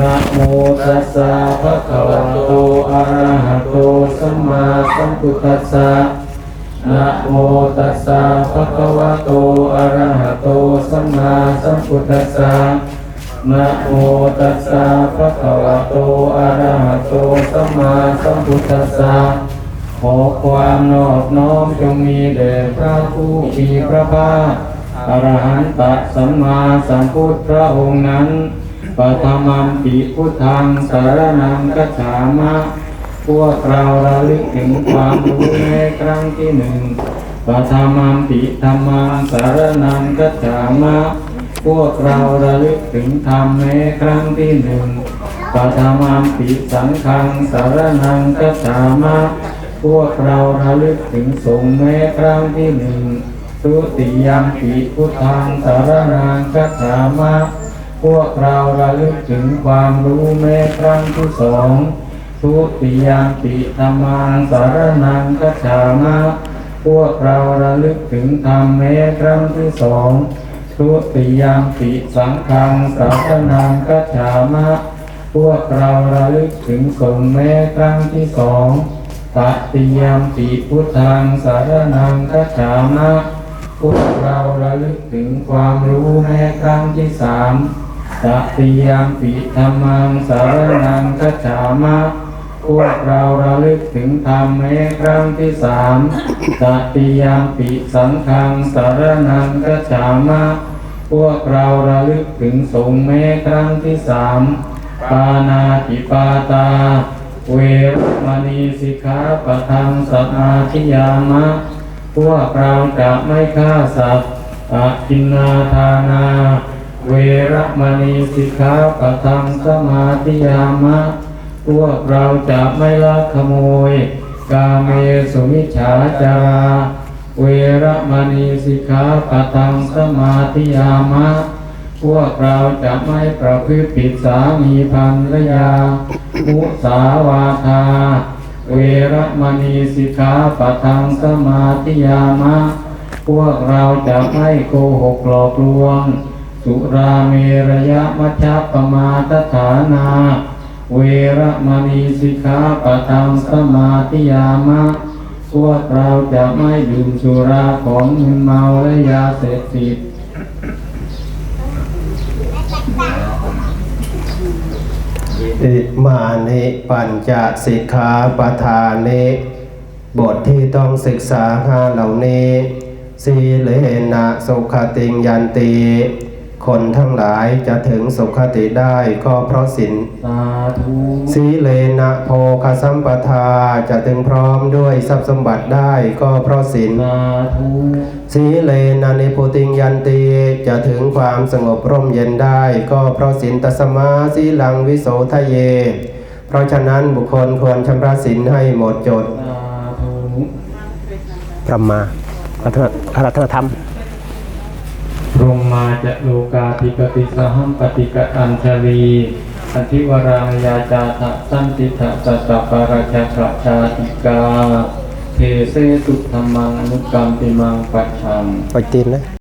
นะโมตัสสะภะคะวะโตอะระหะโตสัมมาสัมพุทธัสสะนะโมตัสสะภะคะวะโตอะระหะโตสัมมาสัมพุทธัสสะนะโมตัสสะภะคะวะโตอะระหะโตสัมมาสัมพุทธัสสะขอความนอบน้อมจงมีแด่พระผู้มีพระภาคอรหันตสัมมาสัมพุทธพระองค์นั้น ปัทมัมปิพุทธังสารนังกัจฉามะพวกเราระลึกถึงความรู้ในครั้งที่หนึ่งปัทมัมปิธรรมังสารนังกัจฉามะพวกเราระลึกถึงธรรมในครั้งที่หนึ่งปัทมัมปิสังฆังสารนังกัจฉามะพวกเราระลึกถึงสงฆ์ในครั้งที่หนึ่งทุติยมปิพุทธังสารนังกัจฉามะ พวกเราระลึกถึงความรู้แม้ครั้งที่สองทุติยามปิธรรมังสารนังกัจฉามะพวกเราระลึกถึงธรรมแม้ครั้งที่สองทุติยามปิสังฆังสารนังกัจฉามะพวกเราระลึกถึงสงแม้ครั้งที่สองตติยามปิพุทธังสารนังกัจฉามะพวกเราระลึกถึงความรู้แม้ครั้งที่สาม ตติยามปิธรรมังสารนังกัจฉามะพวกเราระลึกถึงธรรมแม้ครั้งที่สามตติยามปิสังฆังสารนังกัจฉามะพวกเราระลึกถึงสงฆ์แม้ครั้งที่สามปานาติปาตา เวรมณีสิกขาปะทังสมาธิยามะ พวกเราจะไม่ฆ่าสัตว์อากินนาทานา มณีสิกขาปะทังสมาธิยามะ พวกเราจะไม่ลักขโมย กาเมสุมิจฉาจาราเวรมณีสิกขาปะทังสมาธิยามะ พวกเราจะไม่ประพฤติผิดสามีภรรยามุสาวาทา เวรมณีสิกขาปะทังสมาธิยามะ พวกเราจะไม่โกหกหลอกลวง สุราเมรยะมัชฌปมาทฐานา เวรมณีสิกขาปะทังสมาธิยามะพวกเราจะไม่ดื่มสุราของมึนเมาและยาเสพติดอิมานิปัญจสิกขาปทานิบทที่ต้องศึกษาห้าเหล่านี้สีเลนะสุขติงยันตี คนทั้งหลายจะถึงสุขติได้ก็เพราะสินสาธุสีเลนะโภคสัมปทาจะถึงพร้อมด้วยทรัพย์สมบัติได้ก็เพราะสินสาธุสีเลนะนิพุติงยันตีจะถึงความสงบร่มเย็นได้ก็เพราะสินตัสมาสีลังวิโสทะเย เพราะฉะนั้นบุคคลควรชำระสินให้หมดจดสาธุพระมาพระรัตนธรรม พรหมาจะโลกาภิกติสหัมปติกตันชลีอธิวรายาจาทะสันติทะสัตปาราชาปะชาติกาเทเสสุธรรมังนุกรรมปิมังปัจฉังปตีนนะ